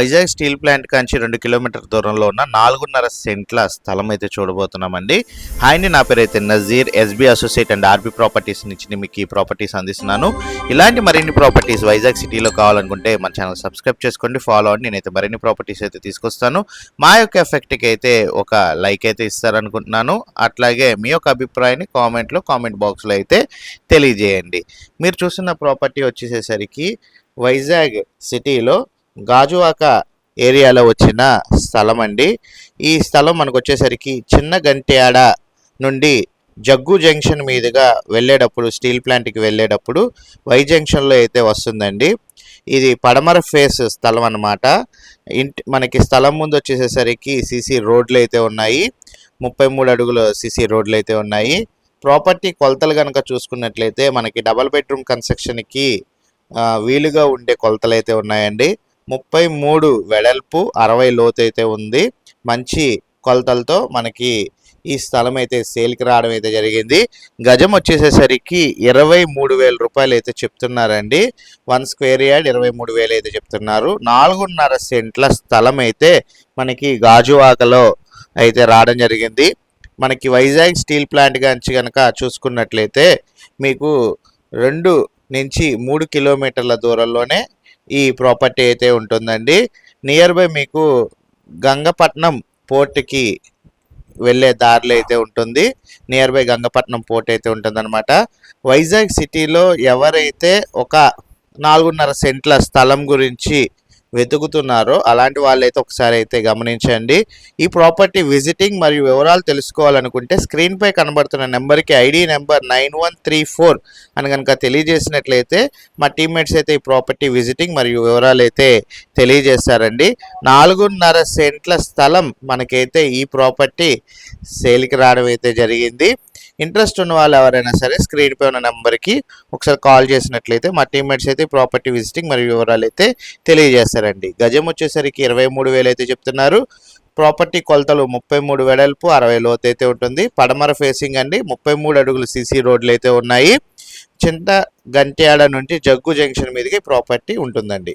Vizag steel plant కాంచి రెండు kilometre దూరంలో ఉన్న నాలుగున్నర సెంట్ల స్థలం అయితే చూడబోతున్నామండి. హాయ్ అండి నా పేరు అయితే Nazeer SB associate and RB properties నుంచి మీకు ఈ ప్రాపర్టీస్ అందిస్తున్నాను. ఇలాంటి మరిన్ని ప్రాపర్టీస్ వైజాగ్ సిటీలో కావాలనుకుంటే మన ఛానల్ సబ్స్క్రైబ్ చేసుకోండి ఫాలో అవ్వండి. నేనైతే మరిన్ని ప్రాపర్టీస్ అయితే తీసుకొస్తాను. మా యొక్క ఎఫెక్ట్కి అయితే ఒక లైక్ అయితే ఇస్తారనుకుంటున్నాను. అట్లాగే మీ యొక్క అభిప్రాయాన్ని కామెంట్లో కామెంట్ బాక్స్లో అయితే తెలియజేయండి. మీరు చూస్తున్న ప్రాపర్టీ వచ్చేసేసరికి వైజాగ్ సిటీలో గాజువాక ఏరియాలో వచ్చిన స్థలం అండి ఈ స్థలం మనకు వచ్చేసరికి చిన్న గంట్యాడ నుండి జగ్గు జంక్షన్ మీదుగా వెళ్ళేటప్పుడు స్టీల్ ప్లాంట్కి వెళ్ళేటప్పుడు వై జంక్షన్లో అయితే వస్తుందండి. ఇది పడమర ఫేస్ స్థలం అన్నమాట ఇంటి మనకి స్థలం ముందు వచ్చేసేసరికి సీసీ రోడ్లు అయితే ఉన్నాయి. ముప్పై మూడు అడుగుల సీసీ రోడ్లు అయితే ఉన్నాయి. ప్రాపర్టీ కొలతలు కనుక చూసుకున్నట్లయితే మనకి డబల్ బెడ్రూమ్ కన్స్ట్రక్షన్కి వీలుగా ఉండే కొలతలు అయితే ఉన్నాయండి. ముప్పై మూడు వెడల్పు అరవై లోతు అయితే ఉంది. మంచి కొలతలతో మనకి ఈ స్థలం అయితే సేల్కి రావడం అయితే జరిగింది. గజం వచ్చేసేసరికి ఇరవై మూడు వేల రూపాయలు అయితే చెప్తున్నారండి. వన్ స్క్వేర్ యార్డ్ ఇరవై మూడు వేలు అయితే చెప్తున్నారు. నాలుగున్నర సెంట్ల స్థలం అయితే మనకి గాజువాకలో అయితే రావడం జరిగింది. మనకి వైజాగ్ స్టీల్ ప్లాంట్ గాంచి కనుక చూసుకున్నట్లయితే మీకు రెండు నుంచి మూడు కిలోమీటర్ల దూరంలోనే ఈ ప్రాపర్టీ అయితే ఉంటుందండి. నియర్ బై మీకు గంగపట్నం పోర్ట్కి వెళ్ళే దారిలో అయితే ఉంటుంది. నియర్ బై గంగపట్నం పోర్ట్ అయితే ఉంటుందన్నమాట. వైజాగ్ సిటీలో ఎవరైతే ఒక నాలుగున్నర సెంట్ల స్థలం గురించి వెతుకుతున్నారో అలాంటి వాళ్ళైతే ఒకసారి అయితే గమనించండి. ఈ ప్రాపర్టీ విజిటింగ్ మరియు వివరాలు తెలుసుకోవాలనుకుంటే స్క్రీన్పై కనబడుతున్న నెంబర్కి ID number nine one three four అని కనుక తెలియజేసినట్లయితే మా టీమ్మేట్స్ అయితే ఈ ప్రాపర్టీ విజిటింగ్ మరియు వివరాలు అయితే తెలియజేస్తారండి. నాలుగున్నర సెంట్ల స్థలం మనకైతే ఈ ప్రాపర్టీ సేల్కి రావడం అయితే జరిగింది. ఇంట్రెస్ట్ ఉన్న వాళ్ళు ఎవరైనా సరే స్క్రీన్ పై ఉన్న నెంబర్కి ఒకసారి కాల్ చేసినట్లయితే మా టీమ్మేట్స్ అయితే ప్రాపర్టీ విజిటింగ్ మరియు వివరాలు అయితే తెలియజేస్తారు చేశారండి. గజం వచ్చేసరికి ఇరవై మూడు వేలు అయితే చెప్తున్నారు. ప్రాపర్టీ కొలతలు ముప్పై మూడు వెడల్పు అరవై లోతు అయితే ఉంటుంది. పడమర ఫేసింగ్ అండి. ముప్పై మూడు అడుగులు సీసీ రోడ్లు అయితే ఉన్నాయి. చింత గంట్యాడ నుండి జగ్గు జంక్షన్ మీదకి ప్రాపర్టీ ఉంటుందండి.